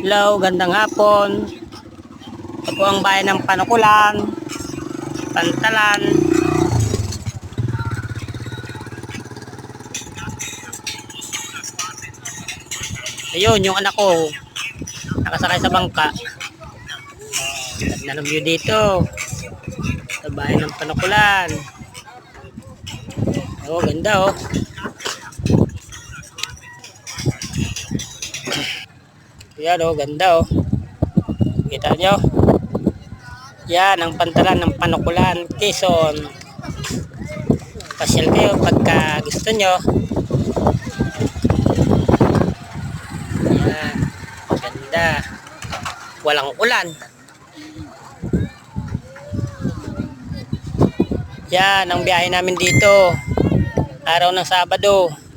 Hello, gandang hapon. Ito po ang bayan ng Panukulan, Pantalan. Ayun, yung anak ko, nakasakay sa bangka. Ganda view dito. Sa bayan ng Panukulan. Oh, ganda oh. Yan oh, ganda oh. Kita nyo? Yan ang pantalan ng Panukulan, Quezon. Pasyal kayo pagka gusto nyo. Yan. Ganda. Walang ulan. Yan ang biyahe namin dito. Araw ng Sabado.